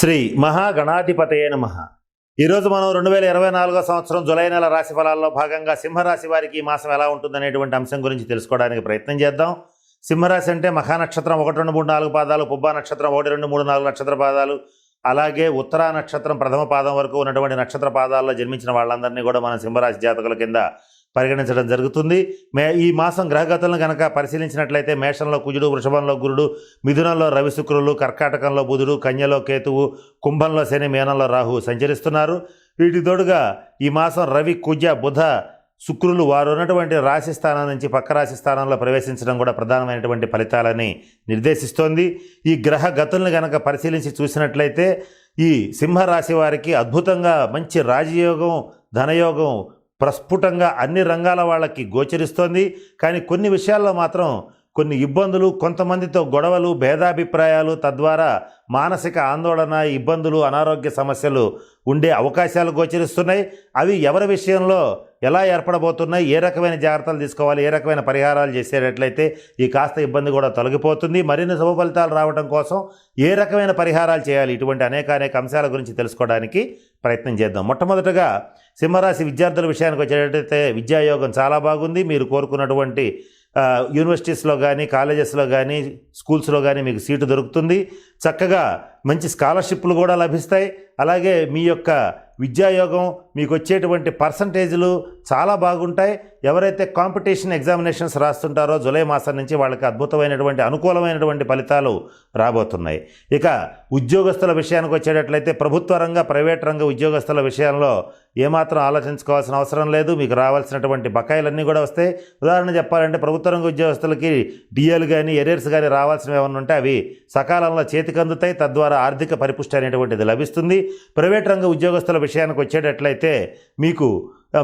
శ్రీ మహాగణాధిపతయే నమ. ఈరోజు మనం రెండు వేల ఇరవై నాలుగో సంవత్సరం జులై నెల రాశి ఫలాల్లో భాగంగా సింహరాశి వారికి ఈ మాసం ఎలా ఉంటుందనేటువంటి అంశం గురించి తెలుసుకోవడానికి ప్రయత్నం చేద్దాం. సింహరాశి అంటే మహానక్షత్రం ఒకటి రెండు మూడు నాలుగు పాదాలు పుబ్బా నక్షత్రం ఒకటి రెండు మూడు నాలుగు నక్షత్ర పాదాలు అలాగే ఉత్తరా నక్షత్రం ప్రథమ పాదం వరకు ఉన్నటువంటి నక్షత్ర పాదాల్లో జన్మించిన వాళ్ళందరినీ కూడా మనం సింహరాశి జాతకుల కింద పరిగణించడం జరుగుతుంది. మే ఈ మాసం గ్రహగతులను కనుక పరిశీలించినట్లయితే మేషంలో కుజుడు వృషభంలో గురుడు మిథునంలో రవి శుక్రులు కర్కాటకంలో బుధుడు కన్యలో కేతువు కుంభంలో శని మేనంలో రాహు సంచరిస్తున్నారు. వీటి తోడుగా ఈ మాసం రవి కుజ బుధ శుక్రులు వారు ఉన్నటువంటి రాశి స్థానం నుంచి పక్క రాశి స్థానంలో ప్రవేశించడం కూడా ప్రధానమైనటువంటి ఫలితాలని నిర్దేశిస్తోంది. ఈ గ్రహ గతులను కనుక పరిశీలించి చూసినట్లయితే ఈ సింహరాశి వారికి అద్భుతంగా మంచి రాజయోగం ధనయోగం ప్రస్ఫుటంగా అన్ని రంగాల వాళ్ళకి గోచరిస్తోంది. కానీ కొన్ని విషయాల్లో మాత్రం కొన్ని ఇబ్బందులు కొంతమందితో గొడవలు భేదాభిప్రాయాలు తద్వారా మానసిక ఆందోళన ఇబ్బందులు అనారోగ్య సమస్యలు ఉండే అవకాశాలు గోచరిస్తున్నాయి. అవి ఎవరి విషయంలో ఎలా ఏర్పడబోతున్నాయి ఏ రకమైన జాగ్రత్తలు తీసుకోవాలి ఏ రకమైన పరిహారాలు చేసేటట్లయితే ఈ కాస్త ఇబ్బంది కూడా తొలగిపోతుంది. మరిన్ని శుభ ఫలితాలు రావడం కోసం ఏ రకమైన పరిహారాలు చేయాలి ఇటువంటి అనేక అనేక అంశాల గురించి తెలుసుకోవడానికి ప్రయత్నం చేద్దాం. మొట్టమొదటగా సింహరాశి విద్యార్థుల విషయానికి వచ్చేటట్టయితే విద్యాయోగం చాలా బాగుంది. మీరు కోరుకున్నటువంటి యూనివర్సిటీస్లో కానీ కాలేజెస్లో కానీ స్కూల్స్లో కానీ మీకు సీటు దొరుకుతుంది. చక్కగా మంచి స్కాలర్షిప్లు కూడా లభిస్తాయి. అలాగే మీ యొక్క విద్యాయోగం మీకు వచ్చేటువంటి పర్సంటేజ్లు చాలా బాగుంటాయి. ఎవరైతే కాంపిటీషన్ ఎగ్జామినేషన్స్ రాస్తుంటారో జూలై మాసం నుంచి వాళ్ళకి అద్భుతమైనటువంటి అనుకూలమైనటువంటి ఫలితాలు రాబోతున్నాయి. ఇక ఉద్యోగస్తుల విషయానికి వచ్చేటట్లయితే ప్రభుత్వ రంగ ప్రైవేట్ రంగ ఉద్యోగస్తుల విషయంలో ఏమాత్రం ఆలోచించుకోవాల్సిన అవసరం లేదు. మీకు రావాల్సినటువంటి బకాయిలన్నీ కూడా వస్తాయి. ఉదాహరణ చెప్పాలంటే ప్రభుత్వ రంగ ఉద్యోగస్తులకి డిఎల్ కానీ ఎరియర్స్ కానీ రావాల్సినవి ఏమైనా ఉంటే అవి సకాలంలో చేతికి అందుతాయి తద్వారా ఆర్థిక పరిపుష్టి అనేటువంటిది లభిస్తుంది. ప్రైవేట్ రంగ ఉద్యోగస్తుల విషయానికి వచ్చేటట్లయితే మీకు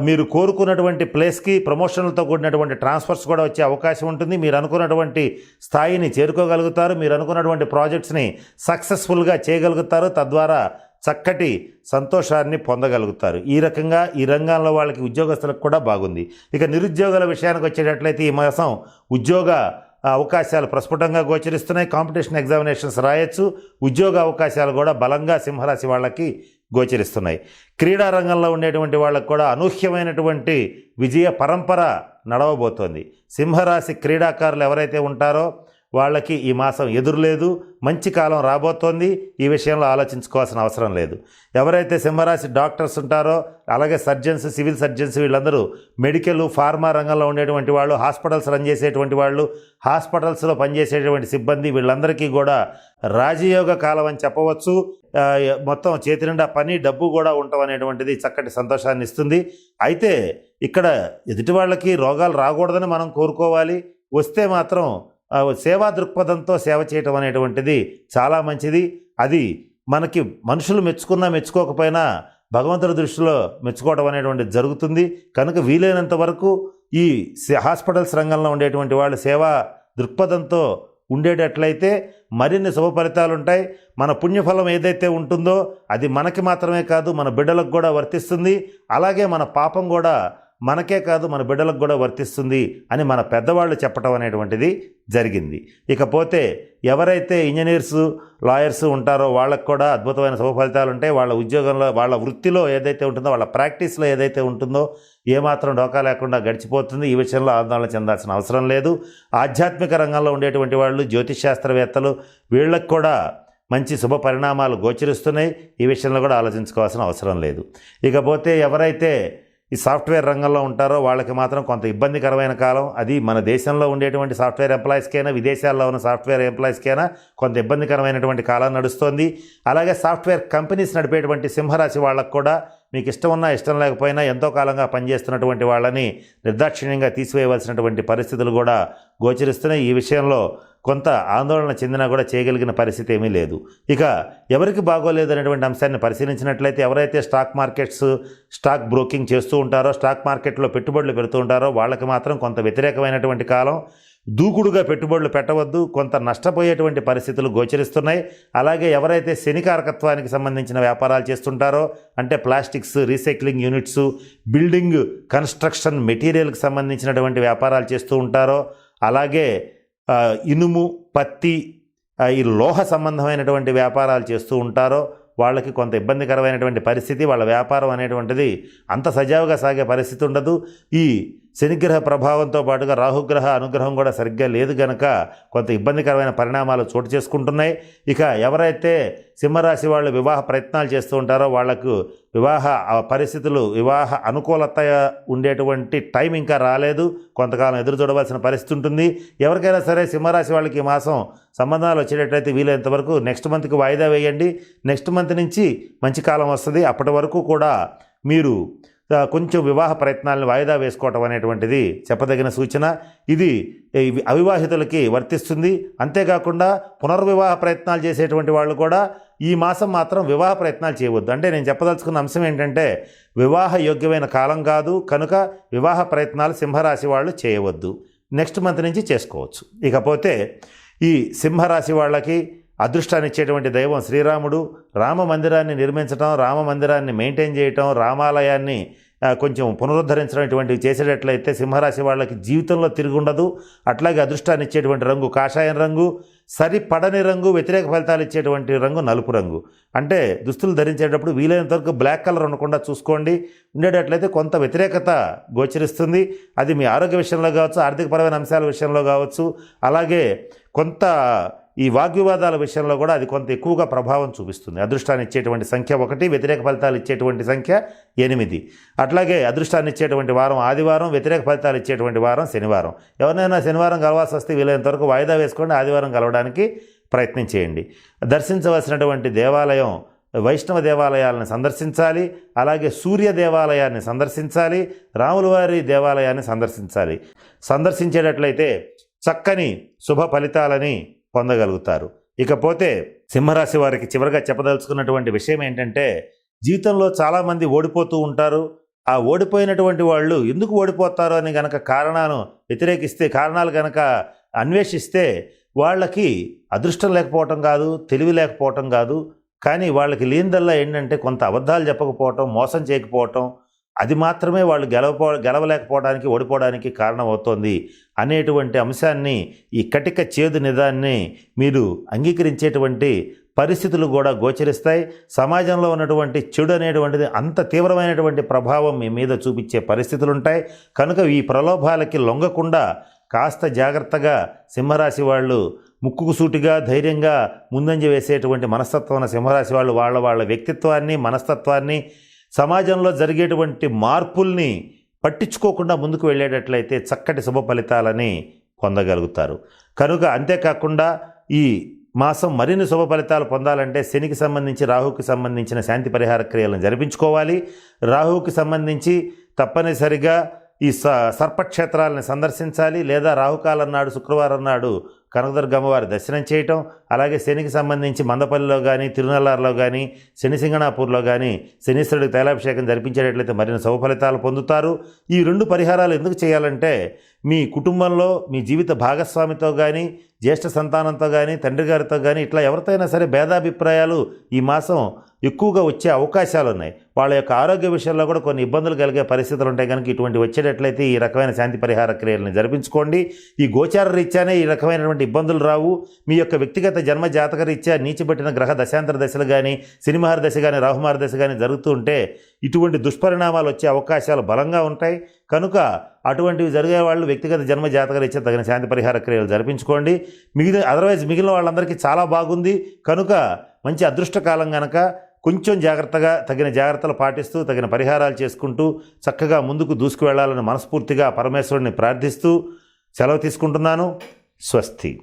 మీరు కోరుకున్నటువంటి ప్లేస్కి ప్రమోషన్లతో కూడినటువంటి ట్రాన్స్ఫర్స్ కూడా వచ్చే అవకాశం ఉంటుంది. మీరు అనుకున్నటువంటి స్థాయిని చేరుకోగలుగుతారు. మీరు అనుకున్నటువంటి ప్రాజెక్ట్స్ని సక్సెస్ఫుల్గా చేయగలుగుతారు. తద్వారా చక్కటి సంతోషాన్ని పొందగలుగుతారు. ఈ రకంగా ఈ రంగంలో వాళ్ళకి ఉద్యోగస్తులకు కూడా బాగుంది. ఇక నిరుద్యోగుల విషయానికి వచ్చేటట్లయితే ఈ మాసం ఉద్యోగ అవకాశాలు ప్రస్ఫుటంగా గోచరిస్తున్నాయి. కాంపిటీషన్ ఎగ్జామినేషన్స్ రాయొచ్చు. ఉద్యోగ అవకాశాలు కూడా బలంగా సింహరాశి వాళ్ళకి గోచరిస్తున్నాయి. క్రీడా రంగంలో ఉండేటువంటి వాళ్ళకు కూడా అనూహ్యమైనటువంటి విజయ పరంపర నడవబోతోంది. సింహరాశి క్రీడాకారులు ఎవరైతే ఉంటారో వాళ్ళకి ఈ మాసం ఎదురులేదు మంచి కాలం రాబోతోంది ఈ విషయంలో ఆలోచించుకోవాల్సిన అవసరం లేదు. ఎవరైతే సింహరాశి డాక్టర్స్ ఉంటారో అలాగే సర్జన్స్ సివిల్ సర్జన్స్ వీళ్ళందరూ మెడికల్ ఫార్మా రంగంలో ఉండేటువంటి వాళ్ళు హాస్పిటల్స్ రన్ చేసేటువంటి వాళ్ళు హాస్పిటల్స్లో పనిచేసేటువంటి సిబ్బంది వీళ్ళందరికీ కూడా రాజయోగ కాలం అని చెప్పవచ్చు. మొత్తం చేతి నిండా పని డబ్బు కూడా ఉండటం అనేటువంటిది చక్కటి సంతోషాన్ని ఇస్తుంది. అయితే ఇక్కడ ఎదుటి వాళ్ళకి రోగాలు రాకూడదని మనం కోరుకోవాలి. వస్తే మాత్రం సేవా దృక్పథంతో సేవ చేయటం అనేటువంటిది చాలా మంచిది. అది మనకి మనుషులు మెచ్చుకున్నా మెచ్చుకోకపోయినా భగవంతుడి దృష్టిలో మెచ్చుకోవడం అనేటువంటిది జరుగుతుంది. కనుక వీలైనంత వరకు ఈ హాస్పిటల్స్ రంగంలో ఉండేటువంటి వాళ్ళు సేవా దృక్పథంతో ఉండేటట్లయితే మరిన్ని శుభ ఫలితాలు ఉంటాయి. మన పుణ్యఫలం ఏదైతే ఉంటుందో అది మనకి మాత్రమే కాదు మన బిడ్డలకు కూడా వర్తిస్తుంది. అలాగే మన పాపం కూడా మనకే కాదు మన బిడ్డలకు కూడా వర్తిస్తుంది అని మన పెద్దవాళ్ళు చెప్పటం అనేటువంటిది జరిగింది. ఇకపోతే ఎవరైతే ఇంజనీర్స్ లాయర్స్ ఉంటారో వాళ్ళకు కూడా అద్భుతమైన శుభ ఫలితాలు ఉంటాయి. వాళ్ళ ఉద్యోగంలో వాళ్ళ వృత్తిలో ఏదైతే ఉంటుందో వాళ్ళ ప్రాక్టీస్లో ఏదైతే ఉంటుందో ఏమాత్రం డోకా లేకుండా గడిచిపోతుంది. ఈ విషయంలో ఆందోళన చెందాల్సిన అవసరం లేదు. ఆధ్యాత్మిక రంగంలో ఉండేటువంటి వాళ్ళు జ్యోతిష్ శాస్త్రవేత్తలు వీళ్ళకు కూడా మంచి శుభ పరిణామాలు గోచరిస్తున్నాయి. ఈ విషయంలో కూడా ఆలోచించుకోవాల్సిన అవసరం లేదు. ఇకపోతే ఎవరైతే ఈ సాఫ్ట్వేర్ రంగంలో ఉంటారో వాళ్ళకి మాత్రం కొంత ఇబ్బందికరమైన కాలం. అది మన దేశంలో ఉండేటువంటి సాఫ్ట్వేర్ ఎంప్లాయీస్కైనా విదేశాల్లో ఉన్న సాఫ్ట్వేర్ ఎంప్లాయీస్కైనా కొంత ఇబ్బందికరమైనటువంటి కాలం నడుస్తోంది. అలాగే సాఫ్ట్వేర్ కంపెనీస్ నడిపేటువంటి సింహరాశి వాళ్ళకు కూడా మీకు ఇష్టం ఉన్నా ఇష్టం లేకపోయినా ఎంతో కాలంగా పనిచేస్తున్నటువంటి వాళ్ళని నిర్దాక్షిణ్యంగా తీసివేయవలసినటువంటి పరిస్థితులు కూడా గోచరిస్తున్నాయి. ఈ విషయంలో కొంత ఆందోళన చెందినా కూడా చేయగలిగిన పరిస్థితి ఏమీ లేదు. ఇక ఎవరికి బాగోలేదు అనేటువంటి అంశాన్ని పరిశీలించినట్లయితే ఎవరైతే స్టాక్ మార్కెట్స్ స్టాక్ బ్రోకింగ్ చేస్తూ ఉంటారో స్టాక్ మార్కెట్లో పెట్టుబడులు పెడుతూ ఉంటారో వాళ్ళకి మాత్రం కొంత వ్యతిరేకమైనటువంటి కాలం. దూకుడుగా పెట్టుబడులు పెట్టవద్దు. కొంత నష్టపోయేటువంటి పరిస్థితులు గోచరిస్తున్నాయి. అలాగే ఎవరైతే శనికారకత్వానికి సంబంధించిన వ్యాపారాలు చేస్తుంటారో అంటే plastics recycling units building construction మెటీరియల్కి సంబంధించినటువంటి వ్యాపారాలు చేస్తూ ఉంటారో అలాగే ఇనుము పత్తి ఈ లోహ సంబంధమైనటువంటి వ్యాపారాలు చేస్తూ ఉంటారో వాళ్ళకి కొంత ఇబ్బందికరమైనటువంటి పరిస్థితి వాళ్ళ వ్యాపారం అనేటువంటిది అంత సజావుగా సాగే పరిస్థితి ఉండదు. ఈ శనిగ్రహ ప్రభావంతో పాటుగా రాహుగ్రహ అనుగ్రహం కూడా సరిగ్గా లేదు గనక కొంత ఇబ్బందికరమైన పరిణామాలు చోటు చేసుకుంటున్నాయి. ఇక ఎవరైతే సింహరాశి వాళ్ళు వివాహ ప్రయత్నాలు చేస్తూ ఉంటారో వాళ్ళకు వివాహ పరిస్థితులు వివాహ అనుకూలత ఉండేటువంటి టైం ఇంకా రాలేదు. కొంతకాలం ఎదురు చూడవలసిన పరిస్థితి ఉంటుంది. ఎవరికైనా సరే సింహరాశి వాళ్ళకి ఈ మాసం సంబంధాలు వచ్చేటట్లయితే వీలైనంత వరకు నెక్స్ట్ మంత్కి వాయిదా వేయండి. నెక్స్ట్ మంత్ నుంచి మంచి కాలం వస్తుంది. అప్పటి వరకు కూడా మీరు కొంచెం వివాహ ప్రయత్నాలను వాయిదా వేసుకోవటం అనేటువంటిది చెప్పదగిన సూచన. ఇది అవివాహితులకి వర్తిస్తుంది. అంతేకాకుండా పునర్వివాహ ప్రయత్నాలు చేసేటువంటి వాళ్ళు కూడా ఈ మాసం మాత్రం వివాహ ప్రయత్నాలు చేయవద్దు. అంటే నేను చెప్పదలుచుకున్న అంశం ఏంటంటే వివాహ యోగ్యమైన కాలం కాదు. కనుక వివాహ ప్రయత్నాలు సింహరాశి వాళ్ళు చేయవద్దు. నెక్స్ట్ మంత్ నుంచి చేసుకోవచ్చు. ఇకపోతే ఈ సింహరాశి వాళ్ళకి అదృష్టాన్ని ఇచ్చేటువంటి దైవం శ్రీరాముడు. రామ మందిరాన్ని నిర్మించడం రామ మందిరాన్ని మెయింటైన్ చేయటం రామాలయాన్ని కొంచెం పునరుద్ధరించడం ఇటువంటివి చేసేటట్లయితే సింహరాశి వాళ్ళకి జీవితంలో తిరిగి ఉండదు అట్లాగే అదృష్టాన్ని ఇచ్చేటువంటి రంగు కాషాయం రంగు సరిపడని రంగు వ్యతిరేక ఫలితాలు ఇచ్చేటువంటి రంగు నలుపు రంగు. అంటే దుస్తులు ధరించేటప్పుడు వీలైనంత వరకు బ్లాక్ కలర్ ఉండకుండా చూసుకోండి. ఉండేటట్లయితే కొంత వ్యతిరేకత గోచరిస్తుంది. అది మీ ఆరోగ్య విషయంలో కావచ్చు ఆర్థికపరమైన అంశాల విషయంలో కావచ్చు. అలాగే కొంత ఈ వాగ్వివాదాల విషయంలో కూడా అది కొంత ఎక్కువగా ప్రభావం చూపిస్తుంది. అదృష్టాన్ని ఇచ్చేటువంటి సంఖ్య ఒకటి వ్యతిరేక ఫలితాలు ఇచ్చేటువంటి సంఖ్య ఎనిమిది. అట్లాగే అదృష్టాన్ని ఇచ్చేటువంటి వారం ఆదివారం వ్యతిరేక ఫలితాలు ఇచ్చేటువంటి వారం శనివారం. ఎవరినైనా శనివారం కలవాల్సి వస్తే వీలైనంత వరకు వాయిదా వేసుకోండి ఆదివారం కలవడానికి ప్రయత్నం చేయండి. దర్శించవలసినటువంటి దేవాలయం వైష్ణవ దేవాలయాలను సందర్శించాలి అలాగే సూర్య దేవాలయాన్ని సందర్శించాలి రాములవారి దేవాలయాన్ని సందర్శించాలి. సందర్శించేటట్లయితే చక్కని శుభ ఫలితాలని పొందగలుగుతారు. ఇకపోతే సింహరాశి వారికి చివరిగా చెప్పదలుచుకున్నటువంటి విషయం ఏంటంటే జీవితంలో చాలామంది ఓడిపోతూ ఉంటారు. ఆ ఓడిపోయినటువంటి వాళ్ళు ఎందుకు ఓడిపోతారు అని గనక కారణాలను వ్యతిరేకిస్తే కారణాలు గనక అన్వేషిస్తే వాళ్ళకి అదృష్టం లేకపోవటం కాదు తెలివి లేకపోవటం కాదు. కానీ వాళ్ళకి లేనిదల్లా ఏంటంటే కొంత అబద్ధాలు చెప్పకపోవటం మోసం చేయకపోవటం అది మాత్రమే వాళ్ళు గెలవపో గెలవలేకపోవడానికి ఓడిపోవడానికి కారణమవుతోంది అనేటువంటి అంశాన్ని ఈ కటిక చేదు నిదాన్ని మీరు అంగీకరించేటువంటి పరిస్థితులు కూడా గోచరిస్తాయి. సమాజంలో ఉన్నటువంటి చెడు అనేటువంటిది అంత తీవ్రమైనటువంటి ప్రభావం మీ మీద చూపించే పరిస్థితులు ఉంటాయి కనుక ఈ ప్రలోభాలకి లొంగకుండా కాస్త జాగ్రత్తగా సింహరాశి వాళ్ళు ముక్కుకు సూటిగా ధైర్యంగా ముందంజ వేసేటువంటి మనస్తత్వం ఉన్న సింహరాశి వాళ్ళు వాళ్ళ వాళ్ళ వ్యక్తిత్వాన్ని మనస్తత్వాన్ని సమాజంలో జరిగేటువంటి మార్పుల్ని పట్టించుకోకుండా ముందుకు వెళ్ళేటట్లయితే చక్కటి శుభ ఫలితాలని పొందగలుగుతారు. కనుక అంతేకాకుండా ఈ మాసం మరిన్ని శుభ ఫలితాలు పొందాలంటే శనికి సంబంధించి రాహుకి సంబంధించిన శాంతి పరిహార క్రియలను జరిపించుకోవాలి. రాహుకి సంబంధించి తప్పనిసరిగా ఈ స సర్పక్షేత్రాలను సందర్శించాలి. లేదా రాహుకాలం నాడు శుక్రవారం నాడు కనకదుర్గమ్మవారి దర్శనం చేయటం అలాగే శనికి సంబంధించి మందపల్లిలో కానీ తిరునల్లార్లో కానీ శని సింగణాపూర్లో కానీ శనీశ్వరుడికి తైలాభిషేకం జరిపించేటట్లయితే మరిన్ని శుభఫలితాలు పొందుతారు. ఈ రెండు పరిహారాలు ఎందుకు చేయాలంటే మీ కుటుంబంలో మీ జీవిత భాగస్వామితో కానీ జ్యేష్ఠ సంతానంతో కానీ తండ్రి గారితో కానీ ఇట్లా ఎవరితో అయినా సరే భేదాభిప్రాయాలు ఈ మాసం ఎక్కువగా వచ్చే అవకాశాలు ఉన్నాయి. వాళ్ళ యొక్క ఆరోగ్య విషయంలో కూడా కొన్ని ఇబ్బందులు కలిగే పరిస్థితులు ఉంటాయి కనుక ఇటువంటి వచ్చేటట్లయితే ఈ రకమైన శాంతి పరిహార క్రియలను జరిపించుకోండి. ఈ గోచార రీత్యానే ఈ రకమైనటువంటి ఇబ్బందులు రావు. మీ యొక్క వ్యక్తిగత జన్మ జాతకరీత్యా రీత్యా గ్రహ దశాంతర దశలు కానీ సినిమహార దశ కానీ రాహుమార దశ కానీ జరుగుతూ ఉంటే ఇటువంటి దుష్పరిణామాలు వచ్చే అవకాశాలు బలంగా ఉంటాయి. కనుక అటువంటివి జరిగే వాళ్ళు వ్యక్తిగత జన్మ జాతక రీత్యా తగిన శాంతి పరిహార క్రియలు జరిపించుకోండి. మిగిలిన అదర్వైజ్ మిగిలిన వాళ్ళందరికీ చాలా బాగుంది. కనుక మంచి అదృష్టకాలం కనుక కొంచెం జాగ్రత్తగా తగిన జాగ్రత్తలు పాటిస్తూ తగిన పరిహారాలు చేసుకుంటూ చక్కగా ముందుకు దూసుకు వెళ్ళాలని మనస్ఫూర్తిగా పరమేశ్వరుని ప్రార్థిస్తూ సెలవు తీసుకుంటున్నాను. స్వస్తి.